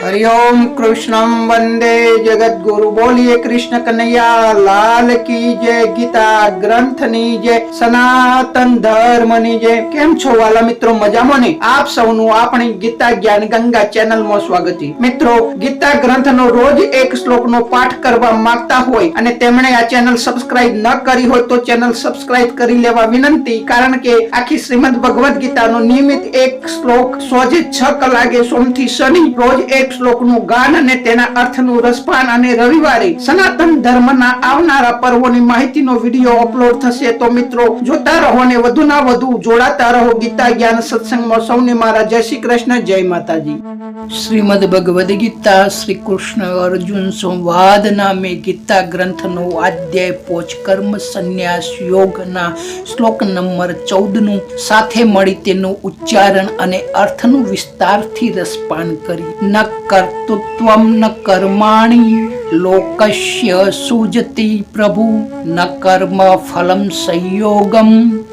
હરિઓમ કૃષ્ણમ વંદે જગદગુરુ બોલીએ કૃષ્ણ કનૈયા લાલ કી જય ગીતા ગ્રંથની જય સનાતન ધર્મની જય કેમ છો વાલા મિત્રો મજામાં ને આપ સૌનું આપણી ગીતા જ્ઞાન ગંગા ચેનલમાં સ્વાગત મિત્રો ગીતા ગ્રંથનો રોજ એક શ્લોકનો પાઠ કરવા માંગતા હોય અને તેમણે આ ચેનલ સબસ્ક્રાઇબ ન કરી હોય તો ચેનલ સબસ્ક્રાઇબ કરી લેવા વિનંતી, કારણ કે આખી શ્રીમદ ભગવદ્ ગીતાનો નિયમિત એક શ્લોક સોજે છ કલાકે સોમથી શનિ રોજ એક શ્લોકનું ગાન અને તેના અર્થનું રસપાન અને રવિવારે સનાતન ધર્મના આવનારા પર્વોની માહિતીનો વીડિયો અપલોડ થશે. તો મિત્રો, જોતા રહો ને વધુ ના વધુ જોડાતા રહો ગીતા જ્ઞાન સત્સંગમાં. સૌને મારા જય શ્રી કૃષ્ણ, જય માતાજી. શ્રીમદ ભગવદ ગીતા શ્રી કૃષ્ણ અર્જુન સંવાદ નામે ગીતા ગ્રંથનો અધ્યાય પોચ કર્મ સંન્યાસ યોગના શ્લોક નંબર ચૌદનું સાથે મળી તેનું ઉચ્ચારણ અને અર્થનું વિસ્તારથી રસપાન કરી. ન કર્તૃત્વમ ન કર્માણી લોકસ્ય સુજતી પ્રભુ ન કર્મ ફલમ સંયોગમ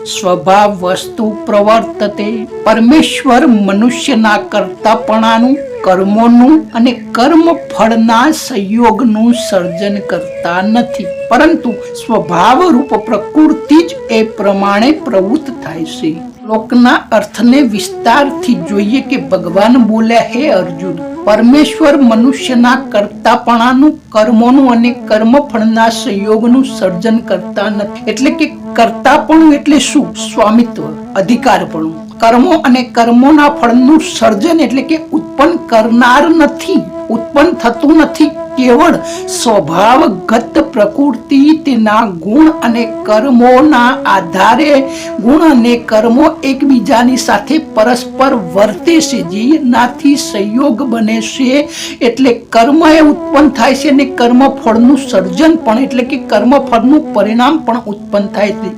સ્વભાવ વસ્તુ પ્રવર્તતે પરમેશ્વર મનુષ્યના કર્તાપણાનું કર્મોનું અને કર્મ ફળના સંયોગનું સર્જન કરતા નથી પરંતુ સ્વભાવ રૂપ પ્રકૃતિ જ એ પ્રમાણે પ્રવૃત્ત થાય છે લોકના અર્થને વિસ્તારથી જોઈએ કે ભગવાન બોલ્યા હે અર્જુન પરમેશ્વર મનુષ્યના કરતાપણાનું, કર્મોનું અને કર્મફળના સંયોગનું સર્જન કરતા નથી. એટલે કે કરતાપણું એટલે શું? સ્વામિત્વ, અધિકારપણું. કર્મો અને કર્મોના ફળનું સર્જન એટલે કે ઉત્પન્ન કરનાર નથી, ઉત્પન્ન થતું નથી, કેવળ સ્વભાવગત પ્રકૃતિ, તેના ગુણ અને કર્મોના આધારે. ગુણ અને કર્મો એકબીજાની સાથે પરસ્પર વર્તે છે, જેનાથી સંયોગ બને છે. એટલે કર્મ એ ઉત્પન્ન થાય છે અને કર્મ ફળનું સર્જન પણ એટલે કે કર્મ ફળનું પરિણામ પણ ઉત્પન્ન થાય છે.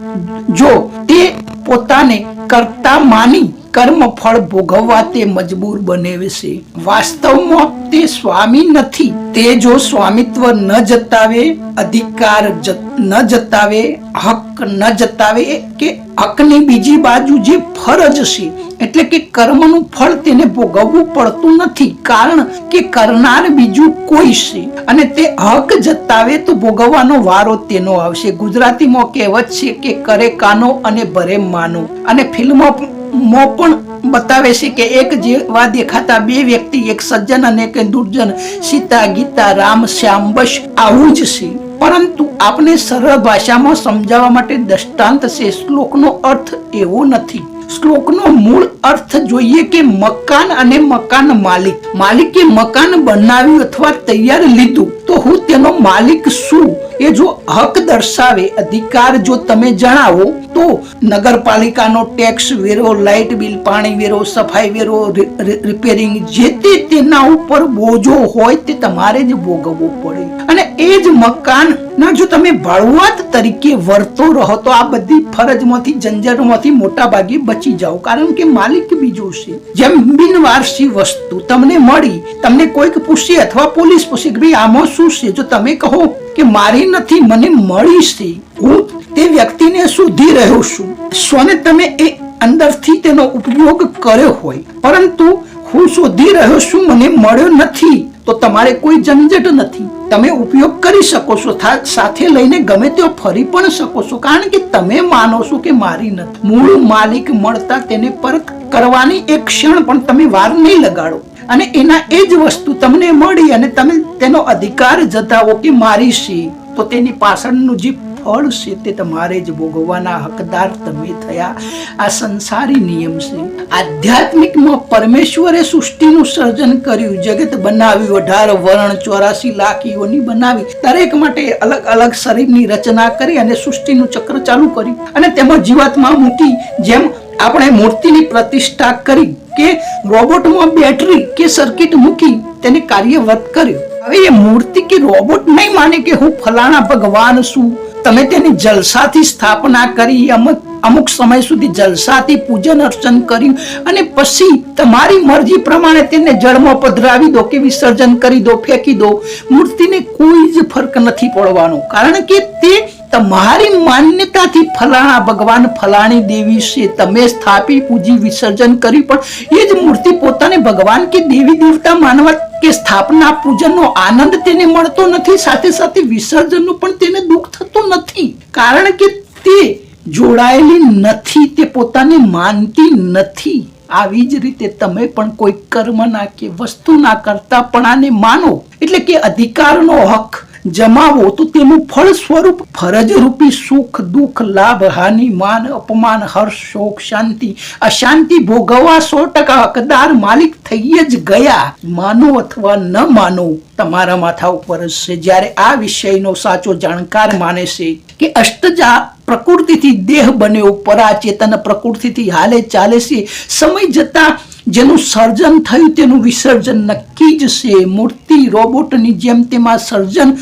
જો તે પોતાને કરતા માની કર્મ ફળ ભોગવવા તે મજબૂર બને છે વાસ્તવમાં તે સ્વામી નથી. તે જો સ્વામિત્વ ન જતાવે, અધિકાર ન જતાવે, હક ન જતાવે કે હકની બીજી બાજુ જે ફરજ છે, એટલે કે કર્મનું ફળ તેને ભોગવવું પડતું નથી. કારણ કે કરનાર બીજું કોઈ છે અને તે હક જતાવે તો ભોગવવાનો વારો તેનો આવશે. ગુજરાતીમાં કહેવત છે કે કરે કાનો અને ભરે માનો. અને ફિલ્મો મો પણ બતાવે છે કે એક જેવા દેખાતા બે વ્યક્તિ, એક સજ્જન અને એક દુર્જન. સીતા, ગીતા, રામ, શ્યામ બસ આવું જ છે. પરંતુ આપણે સરળ ભાષામાં સમજાવવા માટે દ્રષ્ટાંત છે. શ્લોકનો અર્થ એવો નથી. શ્લોકનો મૂળ અર્થ જોઈએ કે મકાન અને મકાન માલિક. માલિકે મકાન બનાવ્યું અથવા તૈયાર લીધું, તો હું તેનો માલિક શું? એ જો હક દર્શાવે, અધિકાર જો તમે જણાવો, તો નગરપાલિકાનો ટેક્સ વેરો લાઇટ બિલ પાણી વેરો, સફાઈ વેરો રિપેરિંગ જે તે તેના ઉપર બોજો હોય તે તમારે જ ભોગવવો પડે. અને એ જ મકાન ના, જો તમે ભાડુઆત તરીકે વર્તો રહો તો આ બધી ફરજમાંથી, જંજરોમાંથી મોટા ભાગે બચી જાઓ. કારણ કે માલિક બીજો છે. જેમ બિનવારસી વસ્તુ તમને મળી, તમને કોઈક પૂછે અથવા પોલીસ પૂછે કે ભાઈ, આમાં શું છે? જો તમે કહો કે, મારી નથી, મને મળી છે. હું તે વ્યક્તિને શોધી રહ્યો છું. સ્વને તમે એ અંદરથી તેનો ઉપયોગ કર્યો હોય. પરંતુ હું શોધી રહ્યો છું, મને મળ્યો નથી. તો તમારે કોઈ ઝંઝટ નથી. તમે ઉપયોગ કરી શકો છો સાથે લઈને ગમે તેઓ ફરી પણ શકો છો. કારણ કે તમે માનો છો કે મારી નથી. મૂળ માલિક મળતા તેને પરત કરવાની એક ક્ષણ પણ તમે વાર નહીં લગાડો. અને એના એ જ વસ્તુ તમને મળી અને તમે તેનો અધિકાર જતાવો કે મારી છે. તો તેની પાછળનું જે ફળ છે તે તમારે જ ભોગવવાના હકદાર તમે થયા. આ સંસારી નિયમ છે. આધ્યાત્મિકમાં પરમેશ્વરે સૃષ્ટિનું સર્જન કર્યું, જગત બનાવ્યું, અઢાર વર્ણ ચોરાસી લાખ યોની બનાવી. દરેક માટે અલગ અલગ શરીરની રચના કરી અને સૃષ્ટિનું ચક્ર ચાલુ કર્યું. અને તેમાં જીવાત્મા મૂકી જેમ આપણે મૂર્તિની પ્રતિષ્ઠા કરી કે રોબોટમાં બેટરી કે સર્કિટ મૂકી તેને કાર્યવત કર્યું. હવે એ મૂર્તિ કે રોબોટ નહીં માને કે હું ફલાણા ભગવાન છું. તમે તેની જલસાથી સ્થાપના કરી, અમુક અમુક સમય સુધી જલસાથી પૂજન અર્ચન કર્યું અને પછી તમારી મરજી પ્રમાણે તેને જળમાં પધરાવી દો કે વિસર્જન કરી દો, ફેંકી દો. મૂર્તિને કોઈ જ ફરક નથી પડવાનો. કારણ કે તે તમારી માન્યતાથી ફલાણા ભગવાન ફલાણી દેવી છે. તમે સ્થાપી, પૂજી, વિસર્જન કરી પણ એ જ મૂર્તિ પોતાને ભગવાન કે દેવી દેવતા માનવા કે સ્થાપના, પૂજનનો આનંદ તેને મળતો નથી. સાથે સાથે વિસર્જનનું પણ તેને દુઃખ થતું નથી. કારણ કે તે જોડાયેલી નથી, તે પોતાને માનતી નથી. આવી જ રીતે તમે પણ કોઈ કર્મના કે વસ્તુના આને માનો. એટલે કે અધિકારનો હક જમાવો તો તેનું ફળ સ્વરૂપ ફરજ રૂપી સુખ, દુઃખ, લાભ, હાનિ, માન, અપમાન, હર્ષ, શોક, શાંતિ. અશાંતિ ભોગવવા સો ટકા હકદાર માલિક થઈ જ ગયા. માનો અથવા ન માનો, તમારા માથા ઉપર છે જ્યારે આ વિષયનો સાચો જાણકાર માને છે કે અષ્ટજા પ્રકૃતિથી દેહ બન્યો, પરાચેતન પ્રકૃતિથી હાલે ચાલે છે. સમય જતા જેનું સર્જન થયું તેનું વિસર્જન નક્કી જ છે. મૂર્તિ રોબોટની જેમ તેમાં સર્જન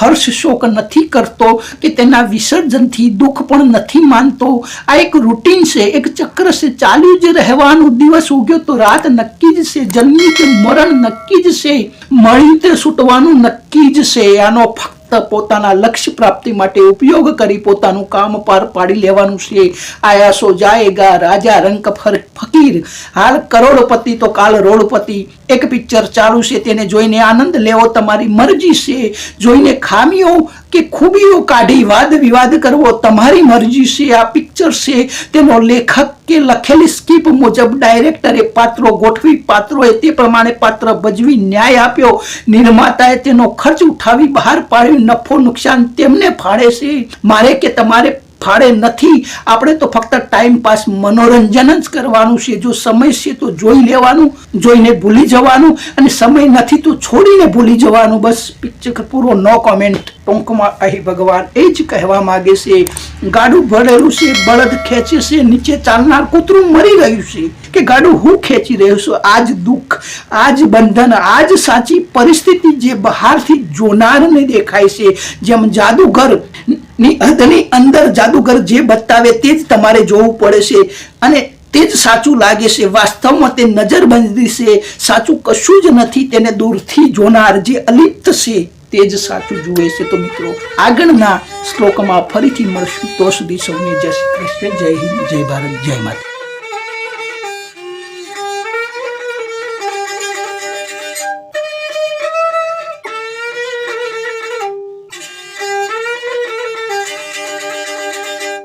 હર્ષ શોક નથી કરતો કે તેના વિસર્જનથી દુઃખ પણ નથી માનતો. આ એક રૂટીન છે. એક ચક્ર છે. ચાલ્યું જ રહેવાનું દિવસ ઉગ્યો તો રાત નક્કી જ છે. જન્મ્યું કે મરણ નક્કી જ છે. મળ્યું તે છૂટવાનું નક્કી જ છે. આનો ફક્ત પોતાના લક્ષ્ય પ્રાપ્તિ માટે ઉપયોગ કરી પોતાનું કામ પાર પાડી લેવાનું છે. આયાસો જાયેગા રાજા રંક ફકીર. હાલ કરોડપતિ તો કાલ રોડપતિ. એક પિક્ચર ચાલુ છે, તેને જોઈને આનંદ લેવો તમારી મરજી છે. જોઈને ખામીઓ કે ખૂબીઓ કાઢી વાદ વિવાદ કરવો તમારી મરજી છે. આ પિક્ચર છે, તેનો લેખક કે લખેલી સ્કીપ મુજબ ડાયરેક્ટરે પાત્રો ગોઠવી, પાત્રોએ તે પ્રમાણે પાત્ર ભજવી ન્યાય આપ્યો. નિર્માતાએ તેનો ખર્ચ ઉઠાવી બહાર પાડ્યો. નફો નુકસાન તેમને ફાળે છે. મારે કે તમારે ફાળે નથી. આપણે તો ફક્ત ટાઈમ પાસ મનોરંજન જ કરવાનું છે. જો સમય છે તો જોઈ લેવાનું, જોઈને ભૂલી જવાનું અને સમય નથી તો છોડીને ભૂલી જવાનું. બસ પિક્ચર પૂરો, નો કોમેન્ટ. ટૂંકમાં અહીં ભગવાન એ જ કહેવા માગે છે, ગાડું ભરેલું છે, બળદ ખેંચે છે, નીચે ચાલનાર કૂતરું મરી રહ્યું છે. કે ગાડું હું ખેંચી રહ્યો છું? આજ દુઃખ, આજ બંધન, આજ સાચી પરિસ્થિતિ જે બહારથી જોનારને દેખાય છે. જેમ જાદુગરની હદની અંદર જાદુગર જે બતાવે તે જ તમારે જોવું પડે છે. અને તે જ સાચું લાગે છે. વાસ્તવમાં તે નજરબંધી છે. સાચું કશું જ નથી તેને દૂરથી જોનાર જે અલિપ્ત છે. તે જ સાચું જુએ છે તો મિત્રો, આગળના શ્લોકમાં ફરીથી મળશું. તો સુધી સૌને જય શ્રી કૃષ્ણ. જય હિન્દ. જય ભારત. જય માતા.